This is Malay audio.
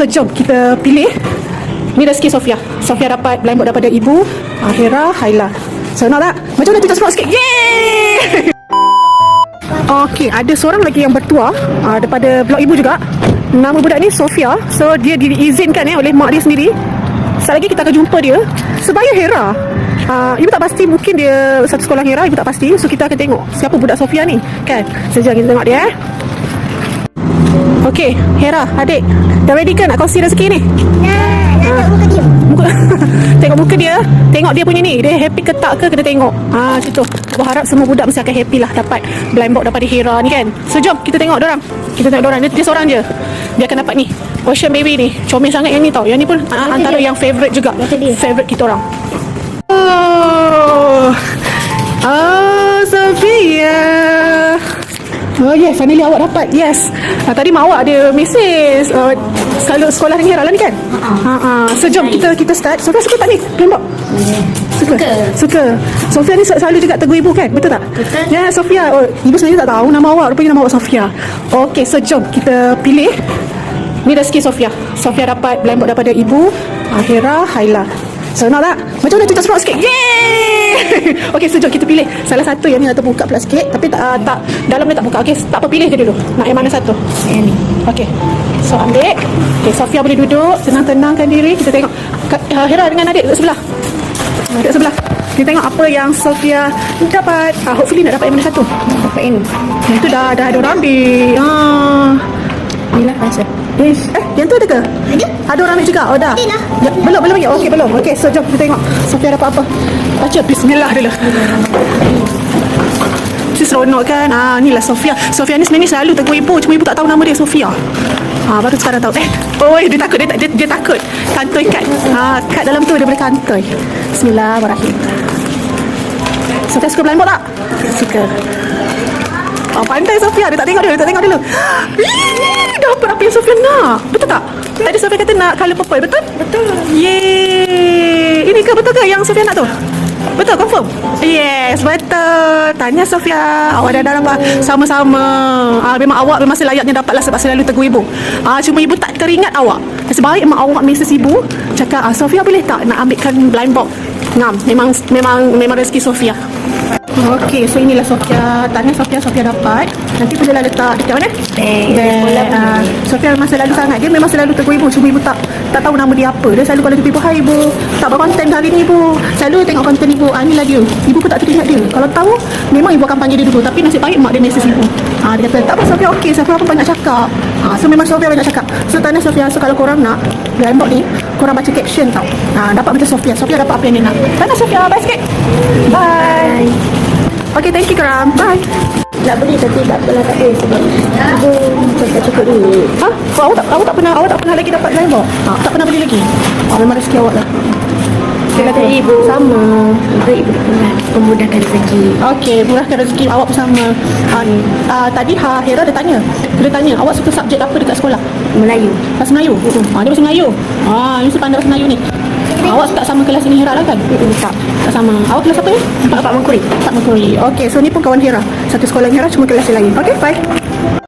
So jom kita pilih Ni rezeki Sofia Sofia dapat blind board daripada ibu Akhira Haila Senang tak? Macam mana tu cepat sikit Yeay Okey, ada seorang lagi yang bertuah uh, daripada blog ibu juga. Nama budak ni Sofia. So dia diizinkan eh oleh mak dia sendiri. Sekali lagi kita akan jumpa dia sebaya Hera. Uh, ibu tak pasti mungkin dia satu sekolah Hera, ibu tak pasti. So kita akan tengok siapa budak Sofia ni. Kan? Sejak kita tengok dia eh. Okey, Hera, adik. Dah ready ke nak kongsi rezeki ni? Nah, nak buka dia. Muka, tengok muka dia Tengok dia punya ni Dia happy ke tak ke Kena tengok Ah, Macam tu Aku harap semua budak Mesti akan happy lah Dapat blind box daripada Hera ni kan So jom kita tengok orang. Kita tengok orang. dia, dia seorang je Dia akan dapat ni Ocean Baby ni Comel sangat yang ni tau Yang ni pun ah, Antara yang favourite juga dia. Favourite kita orang Oh yes, finally awak dapat. Yes. Uh, tadi mak awak ada mesej uh, selalu sekolah dengan Hera lah ni kan? Ha uh So jom kita kita start. Sofia suka tak ni? Tembak. Suka. Suka. Suka. Sofia ni selalu juga tegur ibu kan? Betul tak? Betul. Ya, Sofia. Oh, ibu sebenarnya tak tahu nama awak. Rupanya nama awak Sofia. Okey, so jom kita pilih. Ni rezeki Sofia. Sofia dapat blind board daripada ibu, Akhira, Haila. Senang tak? Macam mana tu tak sikit? Yeay! Okey, so jom kita pilih salah satu yang ni atau buka pula sikit. Tapi tak, uh, tak dalam ni tak buka. Okey, tak apa pilih je dulu. Nak yang mana satu? Yang ni. Okey. So ambil. Okey, Sofia boleh duduk, tenang-tenangkan diri. Kita tengok uh, Hera dengan adik duduk sebelah. Duduk sebelah. Kita tengok apa yang Sofia dapat. Uh, hopefully nak dapat yang mana satu. Dapat yang ni. Yang tu dah dah ada orang ambil. Ah. Ni lah rasa. Eh, eh, yang tu ada ke? Ada. Ada orang ambil juga? Oh, dah? Ada. Ya, belum, belum lagi. Okey, belum. Okey, so jom kita tengok. Sofia dapat apa? Baca bismillah dulu. Seronok kan? Ah, ni lah Sofia. Sofia ni sebenarnya selalu tegur ibu. Cuma ibu tak tahu nama dia Sofia. Ah, baru sekarang tahu. Eh, oh, dia takut. Dia, dia, dia takut. Kantoi kad. Ah, kad dalam tu boleh kantoi. Bismillahirrahmanirrahim. Sofia suka board tak? Suka. Oh, pandai Sofia. Dia tak tengok dulu. Dia tak tengok dulu. Dapat apa yang Sofia nak. Betul tak? Tadi Sofia kata nak colour purple. Betul? Betul. Yeay. Ini ke betul ke yang Sofia nak tu? Betul, confirm? Yes, betul. Tanya Sofia. Awak dah dalam sama-sama. Ah, memang awak memang selayaknya dapatlah sebab selalu tegur ibu. Ah, cuma ibu tak teringat awak. Nasib baik mak awak mesej ibu. Cakap, ah, Sofia boleh tak nak ambilkan blind box? Ngam, memang memang memang rezeki Sofia. Okey, so inilah Sofia. Tanya Sofia, Sofia dapat. Nanti boleh lah letak dekat mana? Sekolah Ah, Sofia memang selalu sangat. Dia memang selalu tegur ibu. Cuma ibu tak tak tahu nama dia apa. Dia selalu kalau jumpa ibu, hai ibu. Tak berkonten hari ni ibu. Selalu tengok konten ibu. Ah, inilah dia. Ibu pun tak teringat dia. Kalau tahu, memang ibu akan panggil dia dulu. Tapi nasib baik mak dia mesej ibu. Ah, dia kata, tak apa Sofia okey. Sofia pun banyak cakap. Ah, so memang Sofia banyak cakap. So tanya Sofia, so kalau korang nak, Blind ni, korang baca caption tau. Ah, dapat macam Sofia. Sofia dapat apa yang dia nak. Tanya Sofia, bye sikit. Bye. Okay, thank you korang. Bye. Nak beli tapi tak apalah tak boleh sebab ibu cakap cukup dulu. Ha? Oh, awak tak awak tak pernah awak tak pernah lagi dapat box? Ha, tak pernah beli lagi. Oh, memang rezeki awak lah. Terima kasih ibu. Sama. Ibu ibu pernah memudahkan rezeki. Okey, murahkan rezeki awak pun sama. Uh, tadi ha, Hera dia tanya. Dia tanya, awak suka subjek apa dekat sekolah? Melayu. Bahasa Melayu? Ha, dia bahasa Melayu. Ha, ni mesti pandai bahasa Melayu ni. Awak tak sama kelas dengan Hera lah kan? Tak. Tak sama. Awak kelas apa ni? Pak Pak Mengkuri. Tak Mengkuri. Okey, so ni pun kawan Hera. Satu sekolah dengan Hera cuma kelas lain. Okey, bye.